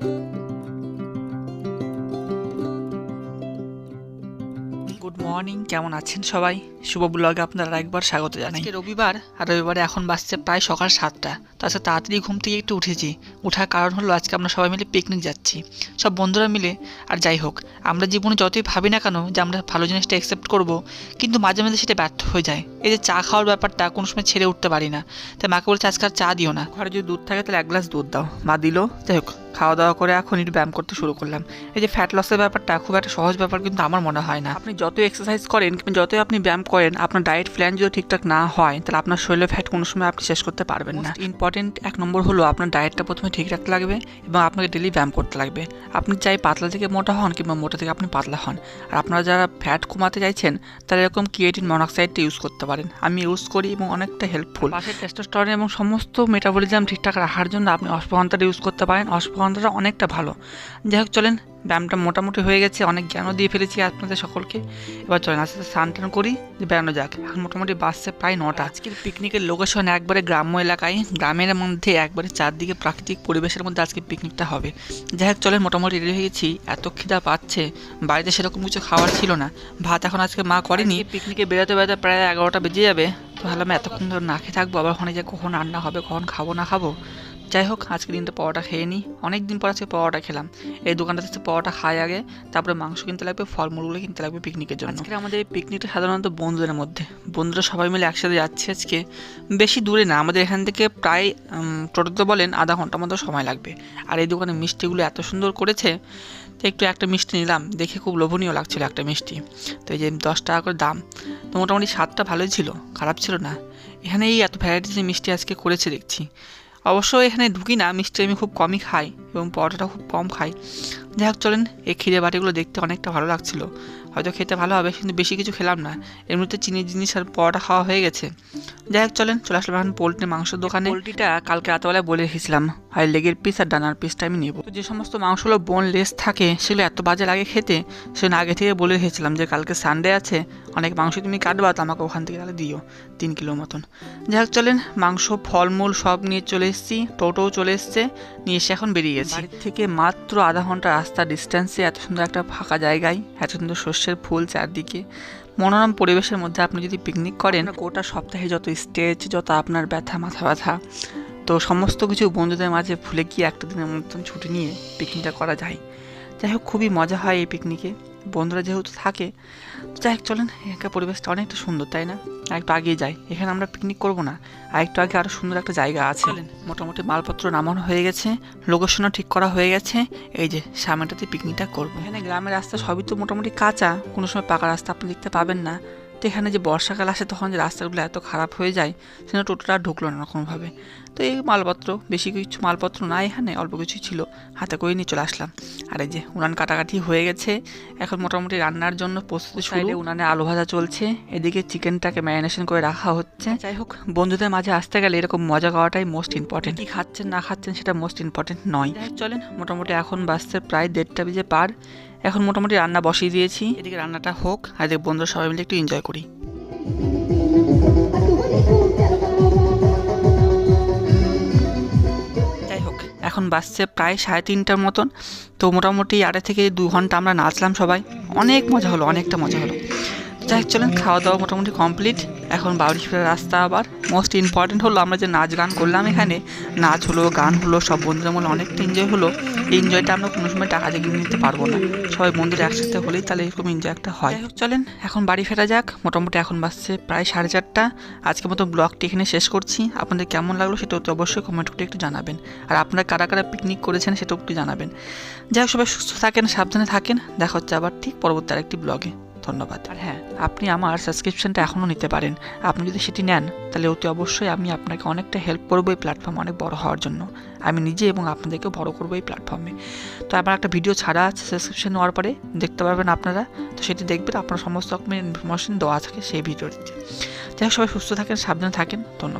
Música morning কেমন আছেন সবাই? শুভ ব্লগে আপনারা একবার স্বাগত জানাই। আজকে রবিবার আর রবিবারে এখন বাজছে প্রায় সকাল সাতটা। তো আজকে তাড়াতাড়ি ঘুম থেকে একটু উঠেছি। ওঠার কারণ হলো আজকে আমরা সবাই মিলে পিকনিক যাচ্ছি। সব বন্ধুরা মিলে আর যাই হোক আমরা জীবনে যতই ভাবি না কেন যে আমরা ভালো জিনিসটা অ্যাকসেপ্ট করব কিন্তু মাঝে মাঝে সেটা ব্যর্থ হয়ে যায়। এই যে চা খাওয়ার ব্যাপারটা কোনো সময় ছেড়ে উঠতে পারি না। তাই মাকে বলছে আজকে আর চা দিও না। ঘরে যদি দুধ থাকে তাহলে এক গ্লাস দুধ দাও। মা দিল যাই হোক খাওয়া দাওয়া করে এখন একটু ব্যায়াম করতে শুরু করলাম। এই যে ফ্যাট লসের ব্যাপারটা খুব একটা সহজ ব্যাপার কিন্তু আমার মনে হয় না। আপনি যত এক্সারসাইজ করেন কিংবা যতই আপনি ব্যায়াম করেন আপনার ডায়েট প্ল্যান যদি ঠিকঠাক না হয় তাহলে আপনার শরীরে ফ্যাট কোনো সময় আপনি শেষ করতে পারবেন না। ইম্পর্টেন্ট এক নম্বর হলো আপনার ডায়েটটা প্রথমে ঠিক রাখতে লাগবে এবং আপনাকে ডেলি ব্যায়াম করতে লাগবে। আপনি চাই পাতলা থেকে মোটা হন কিংবা মোটা থেকে আপনি পাতলা হন। আর আপনারা যারা ফ্যাট কমাতে চাইছেন তারা এরকম ক্রিয়েটিন মনোক্সাইডটা ইউজ করতে পারেন। আমি ইউজ করি এবং অনেকটা হেল্পফুল পাশে টেস্টোস্টেরন এবং সমস্ত মেটাবলিজম ঠিকঠাক রাখার জন্য আপনি অশ্বগন্ধাটা ইউজ করতে পারেন। অশ্বগন্ধাটা অনেকটা ভালো। যাই হোক চলেন ব্যায়ামটা মোটামুটি হয়ে গেছে অনেক জ্ঞানও দিয়ে ফেলেছি আপনাদের সকলকে। এবার চলেন আস্তে আস্তে স্নান টান করি যে বেড়ানো যাক। এখন মোটামুটি বাসছে প্রায় নটা। আজকের পিকনিকের লোকেশন একবারে গ্রাম্য এলাকায় গ্রামের মধ্যে একবারে চারদিকে প্রাকৃতিক পরিবেশের মধ্যে আজকে পিকনিকটা হবে। যাই হোক চলেন মোটামুটি রেডি হয়ে গেছি। এত খিদা পাচ্ছে বাড়িতে সেরকম কিছু খাওয়ার ছিল না। ভাত এখন আজকে মা করেনি। পিকনিকে বেরোতে বেরোতে প্রায় এগারোটা বেজে যাবে। তো ভাবলাম এতক্ষণ ধরে না খেয়ে থাকব আবার ওখানে যে কখন রান্না হবে কখন খাব না খাব? যাই হোক আজকে দিনটা পরোটা খেয়ে নিই। অনেক দিন পর আজকে পরোটা খেলাম। এই দোকানটা থেকে পরোটা খাই আগে, তারপরে মাংস কিনতে লাগবে, ফলমূলগুলো কিনতে লাগবে পিকনিকের জন্য। আজকে আমাদের এই পিকনিকটা সাধারণত বন্ধুদের মধ্যে। বন্ধুরা সবাই মিলে একসাথে যাচ্ছে আজকে। বেশি দূরে না, আমাদের এখান থেকে প্রায় টোটোতে বলেন আধা ঘণ্টার মতো সময় লাগবে। আর এই দোকানে মিষ্টিগুলো এত সুন্দর করেছে, তো একটু একটা মিষ্টি নিলাম। দেখে খুব লোভনীয় লাগছিল একটা মিষ্টি। তো এই যে দশ টাকা করে দাম, তো মোটামুটি স্বাদটা ভালোই ছিল, খারাপ ছিল না। এখানে এই এত ভ্যারাইটিস মিষ্টি আজকে করেছে দেখছি। অবশ্য এখানে ঢুকি না মিষ্টি আমি খুব কমই খাই এবং পরোটাটা খুব কম খাই। যাই হোক চলেন এই ক্ষীরে বাটিগুলো দেখতে অনেকটা ভালো লাগছিল। হয়তো খেতে ভালো হবে কিন্তু বেশি কিছু খেলাম না। এমনিতে চিনির জিনিস আর পরোটা খাওয়া হয়ে গেছে। যাই হোক চলেন চলে আসলাম এখন পোলট্রি মাংসের দোকানে। পোলট্রিটা কালকে রাতবেলায় বলে রেখেছিলাম হয় লেগের পিস আর ডানার পিসটা আমি নেব। তো যে সমস্ত মাংসগুলো বোন লেস থাকে সেগুলো এত বাজে লাগে খেতে সেজন্য আগে থেকে বলে রেখেছিলাম যে কালকে সানডে আছে অনেক মাংস তুমি কাটবা তো আমাকে ওখান থেকে তাহলে দিও তিন কিলো মতন। যাই হোক চলেন মাংস ফলমূল সব নিয়ে চলে এসেছি টোটোও চলে এসছে নিয়ে এসে এখন বেরিয়ে গেছি। থেকে মাত্র আধা ঘণ্টা রাস্তা ডিস্ট্যান্সে এত সুন্দর একটা ফাঁকা জায়গায়, এত সুন্দর শস্যের ফুল চারদিকে, মনোরম পরিবেশের মধ্যে আপনি যদি পিকনিক করেন, গোটা সপ্তাহে যত স্টেজ যত আপনার ব্যথা, মাথা ব্যথা, তো সমস্ত কিছু বন্ধুদের মাঝে ভুলে গিয়ে একটা দিনের মতন ছুটি নিয়ে পিকনিকটা করা যায়। যাই হোক, খুবই মজা হয় এই পিকনিকে বন্ধুরা যেহেতু থাকে যাই হোক চলেন এখানকার পরিবেশটা অনেকটা সুন্দর তাই না? একটু আগিয়ে যাই। এখানে আমরা পিকনিক করব না। আর একটু আগে আরও সুন্দর একটা জায়গা আছে। মোটামুটি মালপত্র নামানো হয়ে গেছে। লোকেশনও ঠিক করা হয়ে গেছে। এই যে সামনেটাতে পিকনিকটা করব। এখানে গ্রামের রাস্তা সবই তো মোটামুটি কাঁচা। কোনো সময় পাকা রাস্তা আপনি দেখতে পাবেন না। তো এখানে যে বর্ষাকাল আসে তখন যে রাস্তাগুলো এত খারাপ হয়ে যায় সেখানে টোটোটা আর ঢুকলো না কোনোভাবে তো এই মালপত্র বেশি কিছু মালপত্র না এখানে অল্প কিছুই ছিল। হাতে করে নিয়ে চলে আসলাম। আর এই যে উনান কাটাকাটি হয়ে গেছে। এখন মোটামুটি রান্নার জন্য প্রস্তুতি সাইডে উনানে আলু ভাজা চলছে। এদিকে চিকেনটাকে ম্যারিনেশন করে রাখা হচ্ছে। যাই হোক। বন্ধুদের মাঝে আসতে গেলে এরকম মজা করাটাই মোস্ট ইম্পর্টেন্ট কি খাচ্ছেন না খাচ্ছেন সেটা মোস্ট ইম্পর্টেন্ট নয়। চলেন। মোটামুটি এখন বাজছে প্রায় দেড়টা বেজে পার। এখন মোটামুটি রান্না বসিয়ে দিয়েছি। এদিকে রান্নাটা হোক, আর এদিকে বন্ধুরা সবাই মিলে একটু এনজয় করি। এখন বাসছে প্রায় সাড়ে তিনটার মতন। তো মোটামুটি আড়াই থেকে দু ঘণ্টা আমরা নাচলাম সবাই। অনেক মজা হলো, অনেকটা মজা হলো। যাই চলেন খাওয়া দাওয়া মোটামুটি কমপ্লিট এখন বাড়ি ফেরার রাস্তা আবার মোস্ট ইম্পর্টেন্ট হলো আমরা যে নাচ গান করলাম এখানে। নাচ হলো, গান হলো, সব বন্ধুরা মিলে অনেকটা এনজয় হলো। এই এনজয়টা আমরা কোনো সময় টাকা দিয়ে নিতে পারব না। সবাই বন্ধুরা একসাথে হলেই তাহলে এরকম এনজয় একটা হয়। চলেন, এখন বাড়ি ফেরা যাক। মোটামুটি এখন বাজছে প্রায় সাড়ে চারটা। আজকের মতো ব্লগটি এখানে শেষ করছি। আপনাদের কেমন লাগল সেটা তো অবশ্যই কমেন্ট করে একটু জানাবেন। আর আপনারা কারা কারা পিকনিক করেছেন সেটাও একটু জানাবেন। যাই হোক, সবাই সুস্থ থাকেন, সাবধানে থাকেন। দেখা হচ্ছে আবার ঠিক পরবর্তী আরেকটি ব্লগে ধন্যবাদ। আর হ্যাঁ আপনি আমার সাবস্ক্রিপশনটা এখনও নিতে পারেন। আপনি যদি সেটি নেন, তাহলে অতি অবশ্যই আমি আপনাকে অনেকটা হেল্প করব এই প্ল্যাটফর্ম অনেক বড় হওয়ার জন্য। আমি নিজে এবং আপনাদেরকেও বড় করব এই প্ল্যাটফর্মে তো আমার একটা ভিডিও ছাড়া আছে সাবস্ক্রিপশন নেওয়ার পরে, দেখতে পারবেন আপনারা। তো সেটি দেখবেন, আপনার সমস্ত রকমের ইনফরমেশন দেওয়া থাকে সেই ভিডিওটিতে যাই হোক, সবাই সুস্থ থাকেন, সাবধানে থাকেন। ধন্যবাদ।